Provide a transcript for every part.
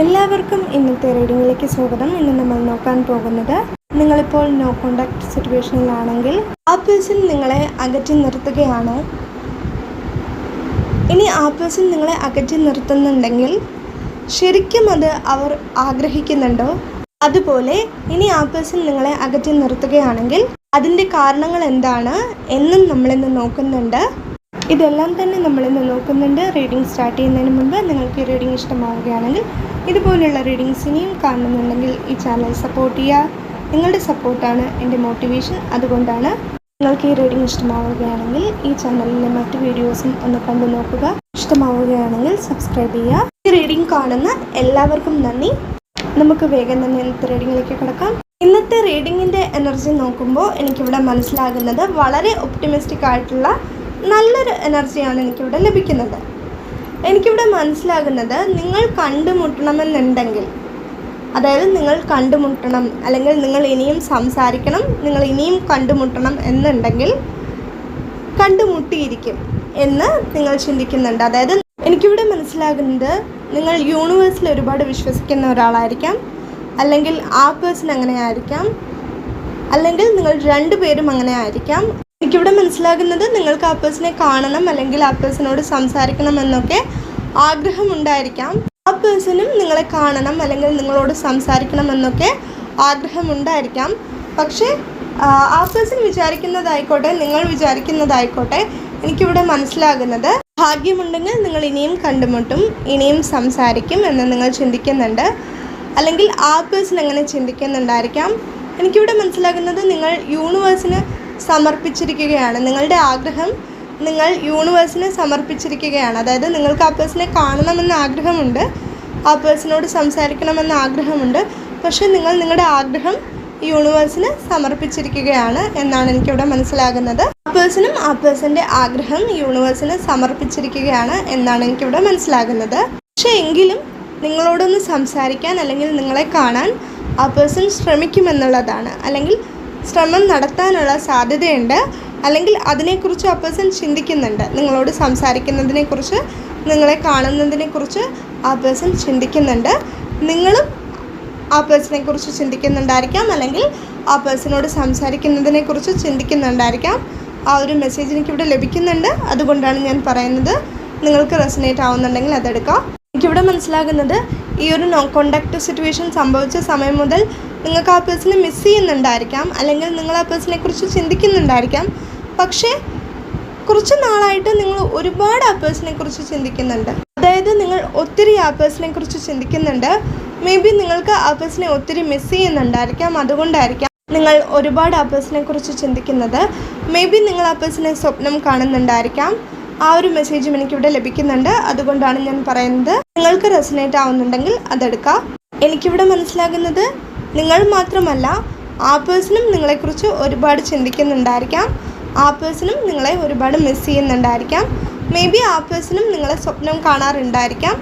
എല്ലാവർക്കും ഇന്നത്തെ റീഡിങ്ങിലേക്ക് സ്വാഗതം. ഇന്ന് നമ്മൾ നോക്കാൻ പോകുന്നത് നിങ്ങളിപ്പോൾ നോ കോണ്ടാക്ട് സിറ്റുവേഷനിലാണെങ്കിൽ ആ പേഴ്സൺ നിങ്ങളെ അകറ്റി നിർത്തുകയാണ്. ഇനി ആ പേഴ്സൺ നിങ്ങളെ അകറ്റി നിർത്തുന്നുണ്ടെങ്കിൽ ശരിക്കും അത് അവർ ആഗ്രഹിക്കുന്നുണ്ടോ? അതുപോലെ ഇനി ആ പേഴ്സൺ നിങ്ങളെ അകറ്റി നിർത്തുകയാണെങ്കിൽ അതിന്റെ കാരണങ്ങൾ എന്താണ് എന്നും നമ്മളിന്ന് നോക്കുന്നുണ്ട്. ഇതെല്ലാം തന്നെ നമ്മളിന്ന് നോക്കുന്നുണ്ട്. റീഡിംഗ് സ്റ്റാർട്ട് ചെയ്യുന്നതിന് മുമ്പ് നിങ്ങൾക്ക് ഈ റീഡിംഗ് ഇഷ്ടമാവുകയാണെങ്കിൽ ഇതുപോലുള്ള റീഡിങ്സ് ഇനിയും കാണുന്നുണ്ടെങ്കിൽ ഈ ചാനൽ സപ്പോർട്ട് ചെയ്യുക. നിങ്ങളുടെ സപ്പോർട്ടാണ് എന്റെ മോട്ടിവേഷൻ അതുകൊണ്ടാണ് നിങ്ങൾക്ക് ഈ റീഡിംഗ് ഇഷ്ടമാവുകയാണെങ്കിൽ ഈ ചാനലിലെ മറ്റ് വീഡിയോസും ഒന്ന് കണ്ടു നോക്കുക. ഇഷ്ടമാവുകയാണെങ്കിൽ സബ്സ്ക്രൈബ് ചെയ്യുക. ഈ റീഡിംഗ് കാണുന്ന എല്ലാവർക്കും നന്ദി. നമുക്ക് വേഗം തന്നെ ഇന്നത്തെ റീഡിങ്ങിലേക്ക് കിടക്കാം. ഇന്നത്തെ റീഡിങ്ങിന്റെ എനർജി നോക്കുമ്പോൾ എനിക്കിവിടെ മനസ്സിലാകുന്നത് വളരെ ഒപ്റ്റിമിസ്റ്റിക് ആയിട്ടുള്ള നല്ലൊരു എനർജിയാണ് എനിക്കിവിടെ ലഭിക്കുന്നത്. എനിക്കിവിടെ മനസ്സിലാകുന്നത് നിങ്ങൾ കണ്ടുമുട്ടണമെന്നുണ്ടെങ്കിൽ അതായത് നിങ്ങൾ കണ്ടുമുട്ടണം അല്ലെങ്കിൽ നിങ്ങൾ ഇനിയും സംസാരിക്കണം നിങ്ങൾ ഇനിയും കണ്ടുമുട്ടണം എന്നുണ്ടെങ്കിൽ കണ്ടുമുട്ടിയിരിക്കും എന്ന് നിങ്ങൾ ചിന്തിക്കുന്നുണ്ട്. അതായത് എനിക്കിവിടെ മനസ്സിലാകുന്നത് നിങ്ങൾ യൂണിവേഴ്സിൽ ഒരുപാട് വിശ്വസിക്കുന്ന ഒരാളായിരിക്കാം അല്ലെങ്കിൽ ആ പേഴ്സൺ അങ്ങനെ ആയിരിക്കാം അല്ലെങ്കിൽ നിങ്ങൾ രണ്ടുപേരും അങ്ങനെ ആയിരിക്കാം. എനിക്കിവിടെ മനസ്സിലാകുന്നത് നിങ്ങൾക്ക് ആ പേഴ്സണെ കാണണം അല്ലെങ്കിൽ ആ പേഴ്സണോട് സംസാരിക്കണം എന്നൊക്കെ ആഗ്രഹമുണ്ടായിരിക്കാം. ആ പേഴ്സണും നിങ്ങളെ കാണണം അല്ലെങ്കിൽ നിങ്ങളോട് സംസാരിക്കണം എന്നൊക്കെ ആഗ്രഹമുണ്ടായിരിക്കാം. പക്ഷേ ആ, പേഴ്സൺ വിചാരിക്കുന്നതായിക്കോട്ടെ നിങ്ങൾ വിചാരിക്കുന്നതായിക്കോട്ടെ എനിക്കിവിടെ മനസ്സിലാകുന്നത് ഭാഗ്യമുണ്ടെങ്കിൽ നിങ്ങൾ ഇനിയും കണ്ടുമുട്ടും ഇനിയും സംസാരിക്കും എന്ന് നിങ്ങൾ ചിന്തിക്കുന്നുണ്ട്. അല്ലെങ്കിൽ ആ പേഴ്സൺ അങ്ങനെ ചിന്തിക്കുന്നുണ്ടായിരിക്കാം. എനിക്കിവിടെ മനസ്സിലാകുന്നത് നിങ്ങൾ യൂണിവേഴ്സിന് സമർപ്പിച്ചിരിക്കുകയാണ്. നിങ്ങളുടെ ആഗ്രഹം നിങ്ങൾ യൂണിവേഴ്സിന് സമർപ്പിച്ചിരിക്കുകയാണ്. അതായത് നിങ്ങൾക്ക് ആ പേഴ്സണെ കാണണമെന്ന് ആഗ്രഹമുണ്ട്. ആ പേഴ്സണോട് സംസാരിക്കണമെന്ന് ആഗ്രഹമുണ്ട്. പക്ഷേ നിങ്ങൾ നിങ്ങളുടെ ആഗ്രഹം യൂണിവേഴ്സിന് സമർപ്പിച്ചിരിക്കുകയാണ് എന്നാണ് എനിക്കിവിടെ മനസ്സിലാകുന്നത്. ആ പേഴ്സണും ആ പേഴ്സന്റെ ആഗ്രഹം യൂണിവേഴ്സിന് സമർപ്പിച്ചിരിക്കുകയാണ് എന്നാണ് എനിക്കിവിടെ മനസ്സിലാകുന്നത്. പക്ഷേ എങ്കിലും നിങ്ങളോടൊന്ന് സംസാരിക്കാൻ അല്ലെങ്കിൽ നിങ്ങളെ കാണാൻ ആ പേഴ്സൺ ശ്രമിക്കുമെന്നുള്ളതാണ്. അല്ലെങ്കിൽ ശ്രമം നടത്താനുള്ള സാധ്യതയുണ്ട്. അല്ലെങ്കിൽ അതിനെക്കുറിച്ച് ആ പേഴ്സൺ ചിന്തിക്കുന്നുണ്ട്. നിങ്ങളോട് സംസാരിക്കുന്നതിനെക്കുറിച്ച് നിങ്ങളെ കാണുന്നതിനെക്കുറിച്ച് ആ പേഴ്സൺ ചിന്തിക്കുന്നുണ്ട്. നിങ്ങളും ആ പേഴ്സണെ കുറിച്ച് ചിന്തിക്കുന്നുണ്ടായിരിക്കാം. അല്ലെങ്കിൽ ആ പേഴ്സണോട് സംസാരിക്കുന്നതിനെക്കുറിച്ച് ചിന്തിക്കുന്നുണ്ടായിരിക്കാം. ആ ഒരു മെസ്സേജ് എനിക്കിവിടെ ലഭിക്കുന്നുണ്ട്. അതുകൊണ്ടാണ് ഞാൻ പറയുന്നത്. നിങ്ങൾക്ക് റെസനേറ്റ് ആവുന്നുണ്ടെങ്കിൽ അതെടുക്കാം. എനിക്കിവിടെ മനസ്സിലാകുന്നത് ഈ ഒരു നോ കോണ്ടാക്ട് സിറ്റുവേഷൻ സംഭവിച്ച സമയം മുതൽ നിങ്ങൾക്ക് ആ പേഴ്സണെ മിസ് ചെയ്യുന്നുണ്ടായിരിക്കാം. അല്ലെങ്കിൽ നിങ്ങൾ ആ പേഴ്സണെ കുറിച്ച് ചിന്തിക്കുന്നുണ്ടായിരിക്കാം. പക്ഷേ കുറച്ച് നാളായിട്ട് നിങ്ങൾ ഒരുപാട് ആ പേഴ്സണെ കുറിച്ച് ചിന്തിക്കുന്നുണ്ട്. അതായത് നിങ്ങൾ ഒത്തിരി ആ പേഴ്സണെ കുറിച്ച് ചിന്തിക്കുന്നുണ്ട്. മേ ബി നിങ്ങൾക്ക് ആ പേഴ്സണെ ഒത്തിരി മിസ് ചെയ്യുന്നുണ്ടായിരിക്കാം. അതുകൊണ്ടായിരിക്കാം നിങ്ങൾ ഒരുപാട് ആ പേഴ്സണെ കുറിച്ച് ചിന്തിക്കുന്നത്. മേ ബി നിങ്ങൾ ആ പേഴ്സണെ സ്വപ്നം കാണുന്നുണ്ടായിരിക്കാം. ആ ഒരു മെസ്സേജും എനിക്കിവിടെ ലഭിക്കുന്നുണ്ട്. അതുകൊണ്ടാണ് ഞാൻ പറയുന്നത്. നിങ്ങൾക്ക് റെസനേറ്റ് ആവുന്നുണ്ടെങ്കിൽ അതെടുക്കാം. എനിക്കിവിടെ മനസ്സിലാകുന്നത് നിങ്ങൾ മാത്രമല്ല ആ പേഴ്സണും നിങ്ങളെക്കുറിച്ച് ഒരുപാട് ചിന്തിക്കുന്നുണ്ടായിരിക്കാം. ആ പേഴ്സണും നിങ്ങളെ ഒരുപാട് മിസ് ചെയ്യുന്നുണ്ടായിരിക്കാം. മേ ബി ആ പേഴ്സണും നിങ്ങളെ സ്വപ്നം കാണാറുണ്ടായിരിക്കാം.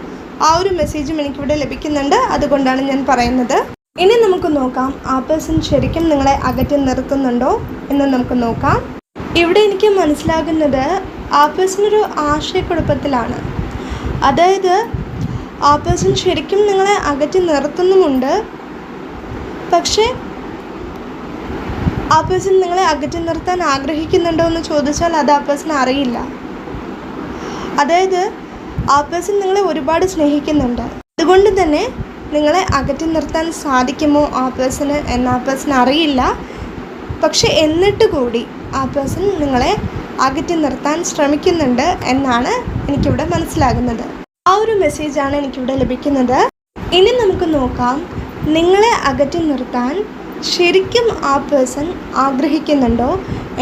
ആ ഒരു മെസ്സേജും എനിക്കിവിടെ ലഭിക്കുന്നുണ്ട്. അതുകൊണ്ടാണ് ഞാൻ പറയുന്നത്. ഇനി നമുക്ക് നോക്കാം ആ പേഴ്സൺ ശരിക്കും നിങ്ങളെ അകറ്റി നിർത്തുന്നുണ്ടോ എന്ന് നമുക്ക് നോക്കാം. ഇവിടെ എനിക്ക് മനസ്സിലാകുന്നത് ആ പേഴ്സൺ ആശയക്കുഴപ്പത്തിലാണ്. അതായത് ആ പേഴ്സൺ ശരിക്കും നിങ്ങളെ അകറ്റി നിർത്തുന്നുമുണ്ട്. പക്ഷേ ആ പേഴ്സൺ നിങ്ങളെ അകറ്റി നിർത്താൻ ആഗ്രഹിക്കുന്നുണ്ടോ എന്ന് ചോദിച്ചാൽ അത് ആ പേഴ്സൺ അറിയില്ല. അതായത് ആ പേഴ്സൺ നിങ്ങളെ ഒരുപാട് സ്നേഹിക്കുന്നുണ്ട്. അതുകൊണ്ട് തന്നെ നിങ്ങളെ അകറ്റി നിർത്താൻ സാധിക്കുമോ ആ പേഴ്സണ് എന്ന് ആ പേഴ്സൺ അറിയില്ല. പക്ഷെ എന്നിട്ട് കൂടി ആ പേഴ്സൺ നിങ്ങളെ അകറ്റി നിർത്താൻ ശ്രമിക്കുന്നുണ്ട് എന്നാണ് എനിക്കിവിടെ മനസ്സിലാകുന്നത്. ആ ഒരു മെസ്സേജാണ് എനിക്കിവിടെ ലഭിക്കുന്നത്. ഇനി നമുക്ക് നോക്കാം. നിങ്ങളെ അകറ്റി നിർത്താൻ ശരിക്കും ആ പേഴ്സൺ ആഗ്രഹിക്കുന്നുണ്ടോ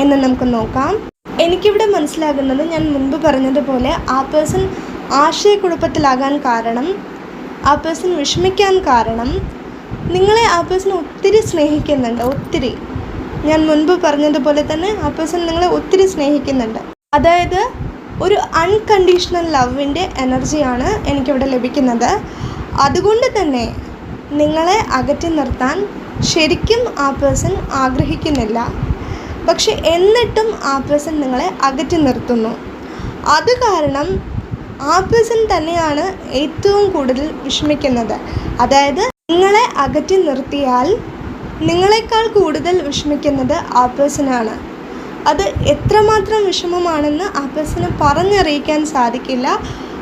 എന്ന് നമുക്ക് നോക്കാം. എനിക്കിവിടെ മനസ്സിലാകുന്നത് ഞാൻ മുൻപ് പറഞ്ഞതുപോലെ ആ പേഴ്സൺ ആശയക്കുഴപ്പത്തിലാകാൻ കാരണം ആ പേഴ്സൺ വിഷമിക്കാൻ കാരണം നിങ്ങളെ ആ പേഴ്സൺ ഒത്തിരി സ്നേഹിക്കുന്നുണ്ട് ഒത്തിരി. ഞാൻ മുൻപ് പറഞ്ഞതുപോലെ തന്നെ ആ പേഴ്സൺ നിങ്ങളെ ഒത്തിരി സ്നേഹിക്കുന്നുണ്ട്. അതായത് ഒരു അൺകണ്ടീഷണൽ ലവിന്റെ എനർജിയാണ് എനിക്കിവിടെ ലഭിക്കുന്നത്. അതുകൊണ്ട് തന്നെ നിങ്ങളെ അകറ്റി നിർത്താൻ ശരിക്കും ആ പേഴ്സൺ ആഗ്രഹിക്കുന്നില്ല. പക്ഷെ എന്നിട്ടും ആ പേഴ്സൺ നിങ്ങളെ അകറ്റി നിർത്തുന്നു. അത് കാരണം ആ പേഴ്സൺ തന്നെയാണ് ഏറ്റവും കൂടുതൽ വിഷമിക്കുന്നത്. അതായത് നിങ്ങളെ അകറ്റി നിർത്തിയാൽ നിങ്ങളെക്കാൾ കൂടുതൽ വിഷമിക്കുന്നത് ആ പേഴ്സണാണ് അത് എത്രമാത്രം വിഷമമാണെന്ന് ആ പേഴ്സണ് പറഞ്ഞറിയിക്കാൻ സാധിക്കില്ല.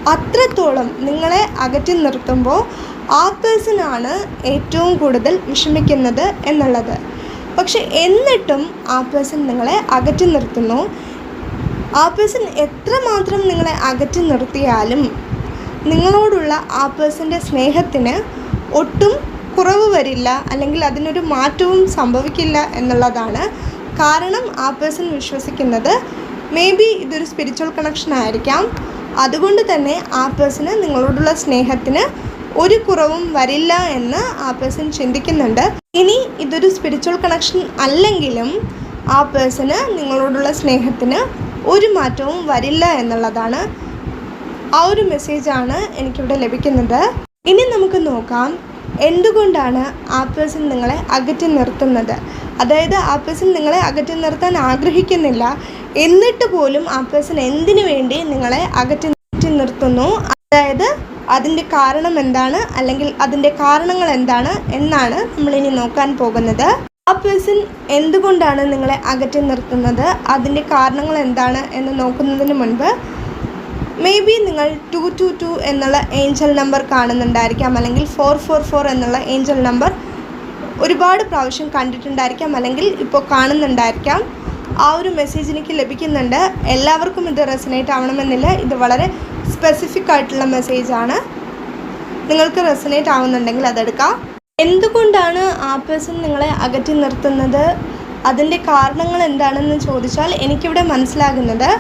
അത്രത്തോളം നിങ്ങളെ അകറ്റി നിർത്തുമ്പോൾ ആ പേഴ്സണാണ് ഏറ്റവും കൂടുതൽ വിഷമിക്കുന്നത് എന്നുള്ളത്. പക്ഷെ എന്നിട്ടും ആ പേഴ്സൺ നിങ്ങളെ അകറ്റി നിർത്തുന്നു. ആ പേഴ്സൺ എത്രമാത്രം നിങ്ങളെ അകറ്റി നിർത്തിയാലും നിങ്ങളോടുള്ള ആ പേഴ്സന്റെ സ്നേഹത്തിന് ഒട്ടും കുറവ് വരില്ല അല്ലെങ്കിൽ അതിനൊരു മാറ്റവും സംഭവിക്കില്ല എന്നുള്ളതാണ്. കാരണം ആ പേഴ്സൺ വിശ്വസിക്കുന്നത് മേ ബി ഇതൊരു സ്പിരിച്വൽ കണക്ഷൻ ആയിരിക്കാം. അതുകൊണ്ട് തന്നെ ആ പേഴ്സണ് നിങ്ങളോടുള്ള സ്നേഹത്തിന് ഒരു കുറവും വരില്ല എന്ന് ആ പേഴ്സൺ ചിന്തിക്കുന്നുണ്ട്. ഇനി ഇതൊരു സ്പിരിച്വൽ കണക്ഷൻ അല്ലെങ്കിലും ആ പേഴ്സണ് നിങ്ങളോടുള്ള സ്നേഹത്തിന് ഒരു മാറ്റവും വരില്ല എന്നുള്ളതാണ് ആ ഒരു മെസ്സേജാണ് എനിക്കിവിടെ ലഭിക്കുന്നത്. ഇനി നമുക്ക് നോക്കാം എന്തുകൊണ്ടാണ് ആ പേഴ്സൺ നിങ്ങളെ അകറ്റി നിർത്തുന്നത്? അതായത് ആ പേഴ്സൺ നിങ്ങളെ അകറ്റി നിർത്താൻ ആഗ്രഹിക്കുന്നില്ല എന്നിട്ട് പോലും ആ പേഴ്സൺ എന്തിനു വേണ്ടി നിങ്ങളെ അകറ്റി നിർത്തുന്നു? അതായത് അതിന്റെ കാരണം എന്താണ്? അല്ലെങ്കിൽ അതിന്റെ കാരണങ്ങൾ എന്താണ്? എന്നാണ് നമ്മളിനി നോക്കാൻ പോകുന്നത്. ആ പേഴ്സൺ എന്തുകൊണ്ടാണ് നിങ്ങളെ അകറ്റി നിർത്തുന്നത്? അതിന്റെ കാരണങ്ങൾ എന്താണ് എന്ന് നോക്കുന്നതിന് മുൻപ് മേ ബി നിങ്ങൾ ടു ടു ടു എന്നുള്ള ഏഞ്ചൽ നമ്പർ കാണുന്നുണ്ടായിരിക്കാം അല്ലെങ്കിൽ ഫോർ ഫോർ ഫോർ എന്നുള്ള ഏഞ്ചൽ നമ്പർ ഒരുപാട് പ്രാവശ്യം കണ്ടിട്ടുണ്ടായിരിക്കാം അല്ലെങ്കിൽ ഇപ്പോൾ കാണുന്നുണ്ടായിരിക്കാം. ആ ഒരു മെസ്സേജ് എനിക്ക് ലഭിക്കുന്നുണ്ട്. എല്ലാവർക്കും ഇത് റെസനേറ്റ് ആവണമെന്നില്ല. ഇത് വളരെ സ്പെസിഫിക് ആയിട്ടുള്ള മെസ്സേജാണ് നിങ്ങൾക്ക് റെസനേറ്റ് ആവുന്നുണ്ടെങ്കിൽ അതെടുക്കാം എന്തുകൊണ്ടാണ് ആ പേഴ്സൺ നിങ്ങളെ അകറ്റി നിർത്തുന്നത്? അതിന്റെ കാരണങ്ങൾ എന്താണെന്ന് ചോദിച്ചാൽ എനിക്കിവിടെ മനസ്സിലാകുന്നത്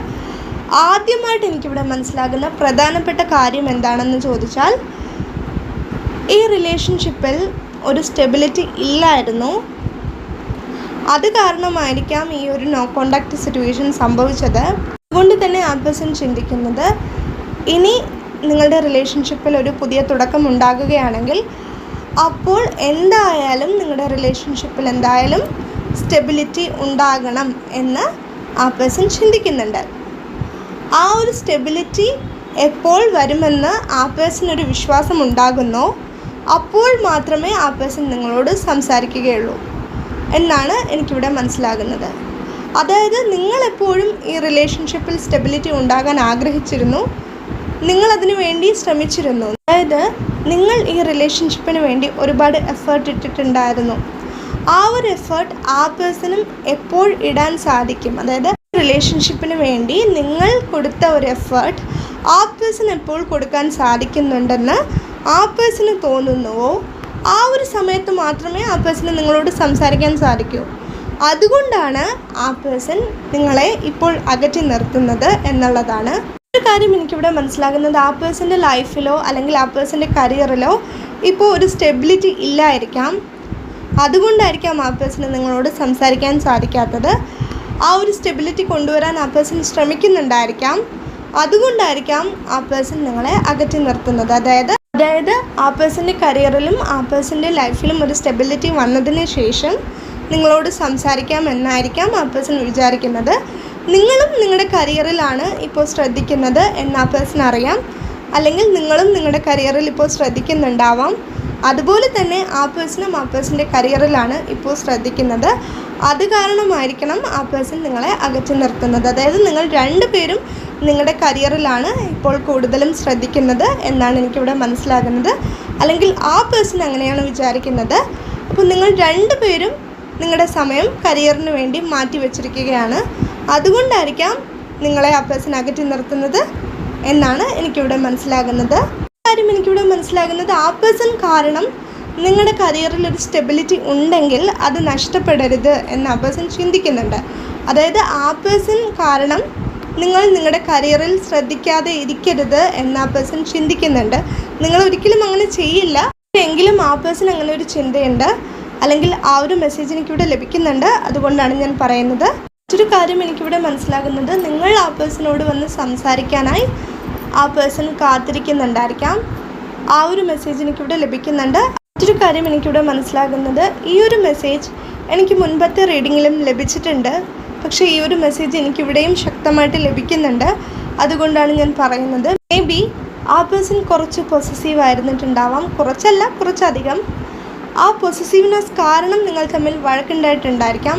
ആദ്യമായിട്ട് എനിക്കിവിടെ മനസ്സിലാകുന്ന പ്രധാനപ്പെട്ട കാര്യം എന്താണെന്ന് ചോദിച്ചാൽ ഈ റിലേഷൻഷിപ്പിൽ ഒരു സ്റ്റെബിലിറ്റി ഇല്ലായിരുന്നു. അത് കാരണമായിരിക്കാം ഈ ഒരു നോ കോണ്ടാക്ട് സിറ്റുവേഷൻ സംഭവിച്ചത്. അതുകൊണ്ട് തന്നെ ആ പേഴ്സൺ ചിന്തിക്കുന്നത് ഇനി നിങ്ങളുടെ റിലേഷൻഷിപ്പിൽ ഒരു പുതിയ തുടക്കം ഉണ്ടാകുകയാണെങ്കിൽ അപ്പോൾ എന്തായാലും നിങ്ങളുടെ റിലേഷൻഷിപ്പിൽ എന്തായാലും സ്റ്റെബിലിറ്റി ഉണ്ടാകണം എന്ന് ആ പേഴ്സൺ ചിന്തിക്കുന്നുണ്ട്. ആ ഒരു സ്റ്റെബിലിറ്റി എപ്പോൾ വരുമെന്ന് ആ പേഴ്സണൊരു വിശ്വാസം ഉണ്ടാകുന്നോ? അപ്പോൾ മാത്രമേ ആ പേഴ്സൺ നിങ്ങളോട് സംസാരിക്കുകയുള്ളൂ. എന്നാണ് എനിക്കിവിടെ മനസ്സിലാകുന്നത്. അതായത് നിങ്ങളെപ്പോഴും ഈ റിലേഷൻഷിപ്പിൽ സ്റ്റെബിലിറ്റി ഉണ്ടാകാൻ ആഗ്രഹിച്ചിരുന്നു. നിങ്ങൾ അതിനു വേണ്ടി ശ്രമിച്ചിരുന്നു. അതായത് നിങ്ങൾ ഈ റിലേഷൻഷിപ്പിന് വേണ്ടി ഒരുപാട് എഫേർട്ട് ഇട്ടിട്ടുണ്ടായിരുന്നു. ആ ഒരു എഫേർട്ട് ആ പേഴ്സണും എപ്പോൾ ഇടാൻ സാധിക്കും? അതായത് റിലേഷൻഷിപ്പിന് വേണ്ടി നിങ്ങൾ കൊടുത്ത ഒരു എഫേർട്ട് ആ പേഴ്സൺ എപ്പോൾ കൊടുക്കാൻ സാധിക്കുന്നുണ്ടെന്ന് ആ പേഴ്സണ് തോന്നുന്നുവോ ആ ഒരു സമയത്ത് മാത്രമേ ആ പേഴ്സണ് നിങ്ങളോട് സംസാരിക്കാൻ സാധിക്കൂ. അതുകൊണ്ടാണ് ആ പേഴ്സൺ നിങ്ങളെ ഇപ്പോൾ അകറ്റി നിർത്തുന്നത് എന്നുള്ളതാണ്. ഒരു കാര്യം എനിക്കിവിടെ മനസ്സിലാകുന്നത് ആ പേഴ്സന്റെ ലൈഫിലോ അല്ലെങ്കിൽ ആ പേഴ്സന്റെ കരിയറിലോ ഇപ്പോൾ ഒരു സ്റ്റെബിലിറ്റി ഇല്ലായിരിക്കാം. അതുകൊണ്ടായിരിക്കാം ആ പേഴ്സണ് നിങ്ങളോട് സംസാരിക്കാൻ സാധിക്കാത്തത്. ആ ഒരു സ്റ്റെബിലിറ്റി കൊണ്ടുവരാൻ ആ പേഴ്സൺ ശ്രമിക്കുന്നുണ്ടായിരിക്കാം. അതുകൊണ്ടായിരിക്കാം ആ പേഴ്സൺ നിങ്ങളെ അകറ്റി നിർത്തുന്നത്. അതായത് അതായത് ആ പേഴ്സന്റെ കരിയറിലും ആ പേഴ്സന്റെ ലൈഫിലും ഒരു സ്റ്റെബിലിറ്റി വന്നതിന് ശേഷം നിങ്ങളോട് സംസാരിക്കാം എന്നായിരിക്കാം ആ പേഴ്സൺ വിചാരിക്കുന്നത്. നിങ്ങളും നിങ്ങളുടെ കരിയറിലാണ് ഇപ്പോൾ ശ്രദ്ധിക്കുന്നത് എന്ന് ആ പേഴ്സൺ അറിയാം. അല്ലെങ്കിൽ നിങ്ങളും നിങ്ങളുടെ കരിയറിൽ ഇപ്പോൾ ശ്രദ്ധിക്കുന്നുണ്ടാവാം. അതുപോലെ തന്നെ ആ പേഴ്സണും ആ പേഴ്സന്റെ കരിയറിലാണ് ഇപ്പോൾ ശ്രദ്ധിക്കുന്നത്. അത് കാരണമായിരിക്കണം ആ പേഴ്സൺ നിങ്ങളെ അകറ്റി നിർത്തുന്നത്. അതായത് നിങ്ങൾ രണ്ടുപേരും നിങ്ങളുടെ കരിയറിലാണ് ഇപ്പോൾ കൂടുതലും ശ്രദ്ധിക്കുന്നത് എന്നാണ് എനിക്കിവിടെ മനസ്സിലാകുന്നത്. അല്ലെങ്കിൽ ആ പേഴ്സൺ അങ്ങനെയാണ് വിചാരിക്കുന്നത്. അപ്പോൾ നിങ്ങൾ രണ്ടുപേരും നിങ്ങളുടെ സമയം കരിയറിന് വേണ്ടി മാറ്റി വച്ചിരിക്കുകയാണ്. അതുകൊണ്ടായിരിക്കാം നിങ്ങളെ ആ പേഴ്സൺ അകറ്റി നിർത്തുന്നത് എന്നാണ് എനിക്കിവിടെ മനസ്സിലാകുന്നത്. കാര്യം എനിക്കിവിടെ മനസ്സിലാകുന്നത് ആ പേഴ്സൺ കാരണം നിങ്ങളുടെ കരിയറിൽ ഒരു സ്റ്റെബിലിറ്റി ഉണ്ടെങ്കിൽ അത് നഷ്ടപ്പെടരുത് എന്ന് ആ പേഴ്സൺ ചിന്തിക്കുന്നുണ്ട്. അതായത് ആ പേഴ്സൺ കാരണം നിങ്ങൾ നിങ്ങളുടെ കരിയറിൽ ശ്രദ്ധിക്കാതെ ഇരിക്കരുത് എന്ന് ആ പേഴ്സൺ ചിന്തിക്കുന്നുണ്ട്. നിങ്ങൾ ഒരിക്കലും അങ്ങനെ ചെയ്യില്ല. എങ്കിലും ആ പേഴ്സൺ അങ്ങനെ ഒരു ചിന്തയുണ്ട്. അല്ലെങ്കിൽ ആ ഒരു മെസ്സേജ് എനിക്കിവിടെ ലഭിക്കുന്നുണ്ട്. അതുകൊണ്ടാണ് ഞാൻ പറയുന്നത്. മറ്റൊരു കാര്യം എനിക്കിവിടെ മനസ്സിലാകുന്നത്. നിങ്ങൾ ആ പേഴ്സണോട് വന്ന് സംസാരിക്കാനായി ആ പേഴ്സൺ കാത്തിരിക്കുന്നുണ്ടായിരിക്കാം. ആ ഒരു മെസ്സേജ് എനിക്കിവിടെ ലഭിക്കുന്നുണ്ട്. മറ്റൊരു കാര്യം എനിക്കിവിടെ മനസ്സിലാകുന്നത് ഈ ഒരു മെസ്സേജ് എനിക്ക് മുൻപത്തെ റീഡിങ്ങിലും ലഭിച്ചിട്ടുണ്ട്. പക്ഷേ ഈ ഒരു മെസ്സേജ് എനിക്കിവിടെയും ശക്തമായിട്ട് ലഭിക്കുന്നുണ്ട്. അതുകൊണ്ടാണ് ഞാൻ പറയുന്നത്. മേ ബി ആ പേഴ്സൺ കുറച്ച് പൊസസീവ് ആയിരുന്നിട്ടുണ്ടാവാം. കുറച്ചല്ല കുറച്ചധികം. ആ പൊസസീവ്നെസ് കാരണം നിങ്ങൾ തമ്മിൽ വഴക്കുണ്ടായിട്ടുണ്ടായിരിക്കാം.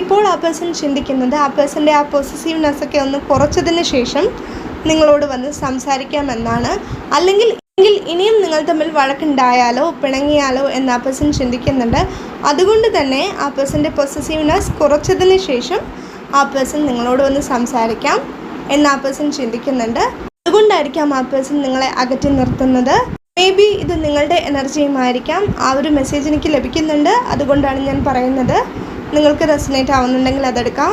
ഇപ്പോൾ ആ പേഴ്സൺ ചിന്തിക്കുന്നത് ആ പേഴ്സന്റെ ആ പൊസസീവ്നെസ് ഒക്കെ ഒന്ന് കുറച്ചതിന് ശേഷം നിങ്ങളോട് വന്ന് സംസാരിക്കാമെന്നാണ്. അല്ലെങ്കിൽ എങ്കിൽ ഇനിയും നിങ്ങൾ തമ്മിൽ വഴക്കുണ്ടായാലോ പിണങ്ങിയാലോ എന്ന് ആ പേഴ്സൺ ചിന്തിക്കുന്നുണ്ട്. അതുകൊണ്ട് തന്നെ ആ പേഴ്സന്റെ പൊസസീവ്നെസ് കുറച്ചതിന് ശേഷം ആ പേഴ്സൺ നിങ്ങളോട് വന്ന് സംസാരിക്കാം എന്ന് ആ പേഴ്സൺ ചിന്തിക്കുന്നുണ്ട്. അതുകൊണ്ടായിരിക്കാം ആ പേഴ്സൺ നിങ്ങളെ അകറ്റി നിർത്തുന്നത്. മേ ബി ഇത് നിങ്ങളുടെ എനർജിയുമായിരിക്കാം ആ ഒരു മെസ്സേജ് എനിക്ക് ലഭിക്കുന്നുണ്ട്. അതുകൊണ്ടാണ് ഞാൻ പറയുന്നത്. നിങ്ങൾക്ക് റെസിനേറ്റ് ആവുന്നുണ്ടെങ്കിൽ അതെടുക്കാം.